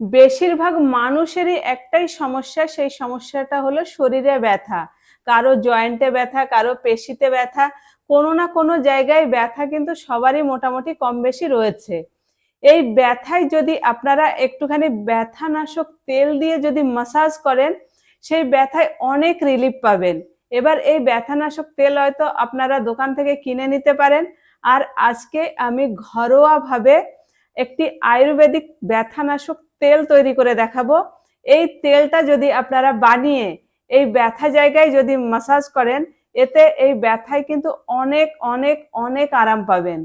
বেশিরভাগ মানুষেরই একটাই সমস্যা, সেই সমস্যাটা হলো শরীরে ব্যথা। কারও জয়েন্টে ব্যথা, কারও পেশিতে ব্যথা, কোনো না কোনো জায়গায় ব্যথা কিন্তু সবারই মোটামুটি কম বেশি রয়েছে। এই ব্যথায় যদি আপনারা একটুখানি ব্যথানাশক তেল দিয়ে যদি মাসাজ করেন, সেই ব্যথায় অনেক রিলিফ পাবেন। এবার এই ব্যথানাশক তেল হয়তো আপনারা দোকান থেকে কিনে নিতে পারেন। আর আজকে আমি ঘরোয়াভাবে একটি আয়ুর্বেদিক ব্যথানাশক তেল তৈরি করে দেখাবো। এই তেলটা যদি আপনারা বানিয়ে এই ব্যথা জায়গায় যদি মাসাজ করেন, এতে এই ব্যথায় কিন্তু অনেক অনেক অনেক আরাম পাবেন।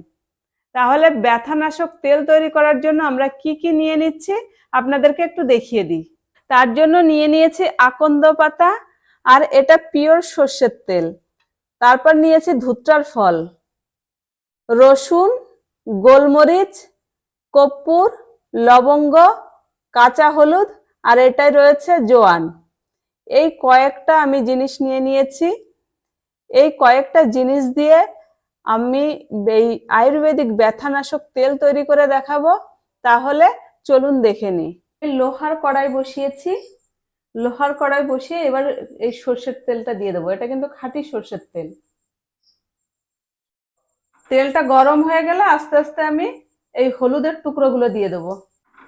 তাহলে ব্যথানাশক তেল তৈরি করার জন্য আমরা কি কি নিয়ে নিচ্ছি আপনাদেরকে একটু দেখিয়ে দিই। তার জন্য নিয়ে নিয়েছি আকন্দ পাতা আর এটা পিওর সর্ষের তেল। তারপর নিয়েছি ধুত্রার ফল। রসুন, গোলমরিচ, কর্পূর, লবঙ্গ কাঁচা হলুদ আর এটাই রয়েছে জোয়ান। এই কয়েকটা আমি জিনিস নিয়ে নিয়েছি। এই কয়েকটা জিনিস দিয়ে আমি এই আয়ুর্বেদিক ব্যথানাশক তেল তৈরি করে দেখাবো। তাহলে চলুন দেখে নিই। লোহার কড়াই বসিয়েছি। লোহার কড়াই বসিয়ে এবার এই সর্ষের তেলটা দিয়ে দেবো। এটা কিন্তু খাঁটি সর্ষের তেল। তেলটা গরম হয়ে গেলে আস্তে আস্তে আমি এই হলুদের টুকরোগুলো দিয়ে দেবো।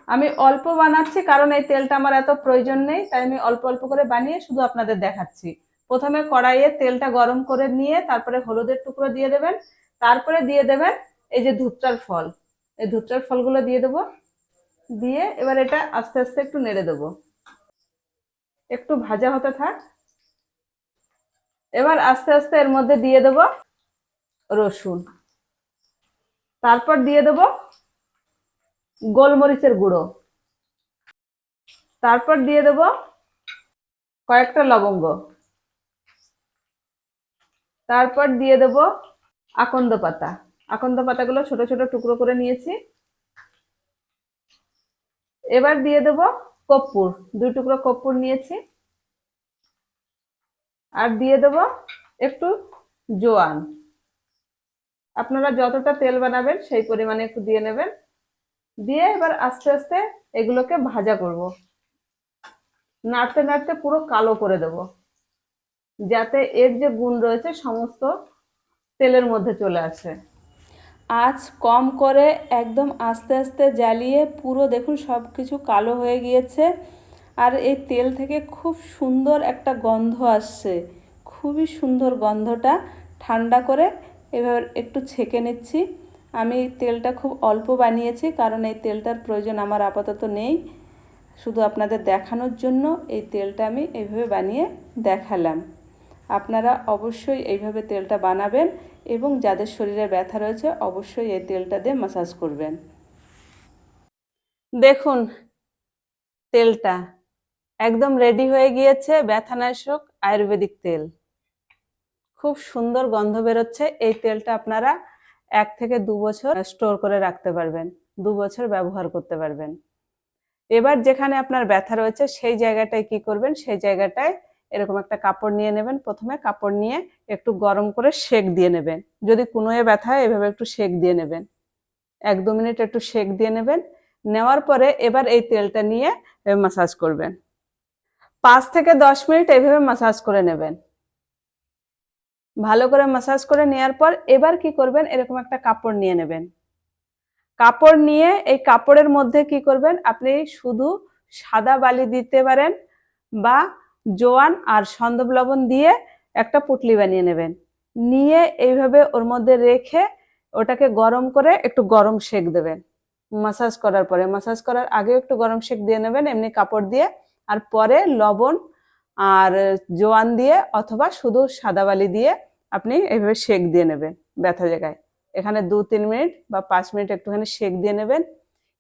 আমি অল্প বানাচ্ছি, কারণ এই তেলটা আমার এত প্রয়োজন নেই, তাই আমি অল্প অল্প করে বানিয়ে শুধু আপনাদের দেখাচ্ছি। প্রথমে কড়াইয়ে তেলটা গরম করে নিয়ে তারপরে হলুদের টুকরো দিয়ে দেবেন, তারপরে দিয়ে দেবেন এই যে ধুপচার ফল। এই ধুপচার ফলগুলো দিয়ে দেবো, দিয়ে এবার এটা আস্তে আস্তে একটু নেড়ে দেবো। একটু ভাজা হতে থাক। এবার আস্তে আস্তে এর মধ্যে দিয়ে দেব রসুন। তারপর দিয়ে দেব গোলমরিচের গুঁড়ো। তারপর দিয়ে দেব কয়েকটা লবঙ্গ। তারপর দিয়ে দেব আকন্দ পাতা। আকন্দ পাতাগুলো ছোট ছোট টুকরো করে নিয়েছি। এবার দিয়ে দেব কর্পূর। দুই টুকরো কর্পূর নিয়েছি। আর দিয়ে দেব একটু জোয়ান। আপনারা যতটা তেল বানাবেন সেই পরিমাণে একটু দিয়ে নেবেন। দিয়ে এবার আস্তে আস্তে এগুলোকে ভাজা করব। নাড়তে নাড়তে পুরো কালো করে দেব। যাতে এর যে গুণ রয়েছে সমস্ত তেলের মধ্যে চলে আসে। আঁচ কম করে একদম আস্তে আস্তে জ্বালিয়ে পুরো দেখুন সব কিছু কালো হয়ে গিয়েছে। আর এই তেল থেকে খুব সুন্দর একটা গন্ধ আসছে। খুবই সুন্দর গন্ধটা। ঠান্ডা করে এবার একটু ছেঁকে নিচ্ছি। আমি তেলটা খুব অল্প বানিয়েছি, কারণ এই তেলটার প্রয়োজন আমার আপাতত নেই। শুধু আপনাদের দেখানোর জন্য এই তেলটা আমি এইভাবে বানিয়ে দেখালাম। আপনারা অবশ্যই এইভাবে তেলটা বানাবেন এবং যাদের শরীরে ব্যথা রয়েছে অবশ্যই এই তেলটা দিয়ে মাসাজ করবেন। দেখুন তেলটা একদম রেডি হয়ে গিয়েছে, ব্যথানাশক আয়ুর্বেদিক তেল। খুব সুন্দর গন্ধ বেরোচ্ছে, এই তেলটা আপনারা এক থেকে দু বছর স্টোর করে রাখতে পারবেন, দু বছর ব্যবহার করতে পারবেন। এবার যেখানে আপনার ব্যথা রয়েছে, সেই জায়গাটায় কি করবেন? সেই জায়গাটায় এরকম একটা কাপড় নিয়ে নেবেন। প্রথমে কাপড় নিয়ে একটু গরম করে সেক দিয়ে নেবেন। যদি কোনোয়ে ব্যথা হয়, এভাবে একটু সেক দিয়ে নেবেন। এক দু মিনিট একটু সেক দিয়ে নেবেন। নেওয়ার পরে এবার এই তেলটা নিয়ে মাসাজ করবেন। পাঁচ থেকে দশ মিনিট এইভাবে মাসাজ করে নেবেন। ভালো করে মাসাজ করে নেওয়ার পর এবার কি করবেন? এরকম একটা কাপড় নিয়ে নেবেন। কাপড় নিয়ে এই কাপড়ের মধ্যে কি করবেন? আপনি শুধু সাদা বালি দিতে পারেন বা জোয়ান আর সন্দব লবণ দিয়ে একটা পুটলি বানিয়ে নেবেন। নিয়ে এইভাবে ওর মধ্যে রেখে ওটাকে গরম করে একটু গরম সেক দেবেন। মাসাজ করার পরে মাসাজ করার আগে একটু গরম সেক দিয়ে নেবেন, এমনি কাপড় দিয়ে। আর পরে লবণ আর জোয়ান দিয়ে অথবা শুধু সাদা বালি দিয়ে আপনি এইভাবে সেক দিয়ে নেবেন ব্যথা জায়গায়। এখানে দু, তিন মিনিট বা পাঁচ মিনিট একটুখানি সেক দিয়ে নেবেন।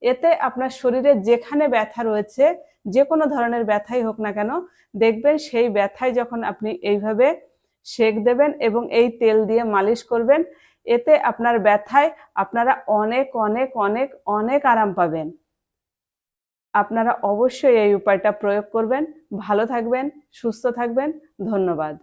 এতে আপনার শরীরে যেখানে ব্যথা রয়েছে, যে কোনো ধরনের ব্যথাই হোক না কেন, দেখবেন সেই ব্যথায় যখন আপনি এইভাবে সেক দেবেন এবং এই তেল দিয়ে মালিশ করবেন, এতে আপনার ব্যথায় আপনারা অনেক অনেক অনেক অনেক আরাম পাবেন। আপনারা অবশ্যই এই উপায়টা প্রয়োগ করবেন। ভালো থাকবেন, সুস্থ থাকবেন। ধন্যবাদ।